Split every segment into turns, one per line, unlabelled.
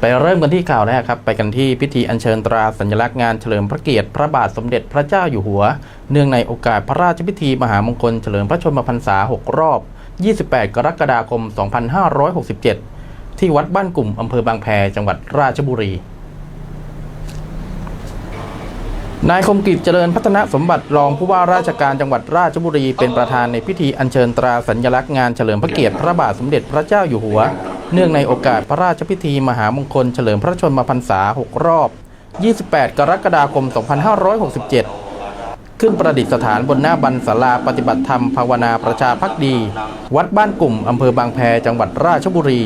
ไปเริ่มกันที่ข่าวแรกครับ ไปกันที่พิธีอัญเชิญตราสัญลักษณ์งานเฉลิมพระเกียรติพระบาทสมเด็จพระเจ้าอยู่หัว เนื่องในโอกาสพระราชพิธีมหามงคลเฉลิมพระชนมพรรษา 6 รอบ 28 กรกฎาคม 2567 ที่วัดบ้านกลุ่มอำเภอบางแพจังหวัดราชบุรีนายคมกิจเจริญพัฒนสมบัติรองผู้ว่าราชการจังหวัดราชบุรีเป็นประธานในพิธีอัญเชิญตราสัญลักษณ์งานเฉลิมพระเกียรติพระบาทสมเด็จพระเจ้าอยู่หัว เนื่องในโอกาสพระราชพิธีมหามงคลเฉลิมพระชนมพรรษา 6 รอบ 28 กรกฎาคม 2567 ขึ้นประดิษฐานบนหน้าบันศาลาปฏิบัติธรรมภาวนาประชาพักดี วัดบ้านกลุ่ม อำเภอบางแพจังหวัดราชบุรี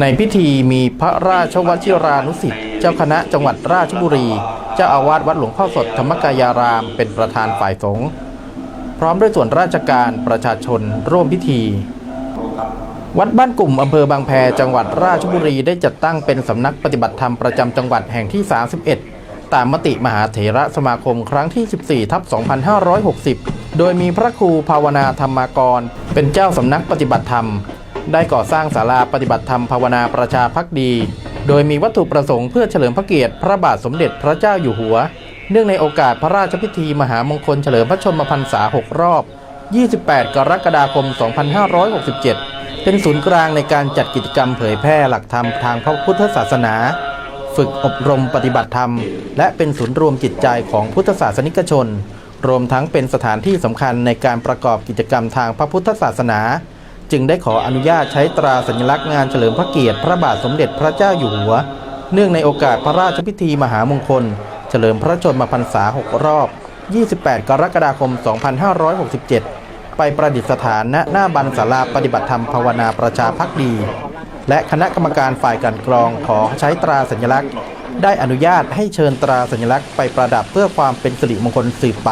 ในพิธีมีพระราชวชิรานุสิทธิ์เจ้าคณะจังหวัดราชบุรี เจ้าอาวาสวัดหลวงพ่อสดธรรมกายาราม เป็นประธานฝ่ายสงฆ์พร้อมด้วยส่วนราชการประชาชนร่วมพิธี วัดบ้านกลุ่มอำเภอบางแพจังหวัดราชบุรีได้จัดตั้งเป็นสำนักปฏิบัติธรรมประจำจังหวัดแห่งที่ 31 ตามมติมหาเถระสมาคมครั้งที่ 14ทับ2560 โดยมีพระครูภาวนาธรรมากร เป็นเจ้าสำนักปฏิบัติธรรม ได้ก่อสร้างศาลาปฏิบัติธรรมภาวนาประชาพักดี โดยมีวัตถุประสงค์เพื่อเฉลิมพระเกียรติพระบาทสมเด็จพระเจ้าอยู่หัว เนื่องในโอกาสพระราชพิธีมหามงคลเฉลิมพระชนมพรรษา 6 รอบ 28 กรกฎาคม 2567 เป็นศูนย์กลางในการจัดกิจกรรมเผยแพร่หลักธรรมทางพระพุทธศาสนา ฝึกอบรมปฏิบัติธรรม และเป็นศูนย์รวมจิตใจของพุทธศาสนิกชน รวมทั้งเป็นสถานที่สำคัญในการประกอบกิจกรรมทางพระพุทธศาสนา จึงได้ขออนุญาตใช้ตราสัญลักษณ์งานเฉลิมพระเกียรติพระบาทสมเด็จพระเจ้าอยู่หัว เนื่องในโอกาสพระราชพิธีมหามงคล เฉลิมพระชนมพรรษา 6 รอบ 28 กรกฎาคม 2567 ไปประดิษฐานณหน้าบันศาลาปฏิบัติธรรมภาวนาประชาพักดี และคณะกรรมการฝ่ายการกรองขอใช้ตราสัญลักษณ์ ได้อนุญาตให้เชิญตราสัญลักษณ์ไปประดับเพื่อความเป็นสิริมงคลสืบไป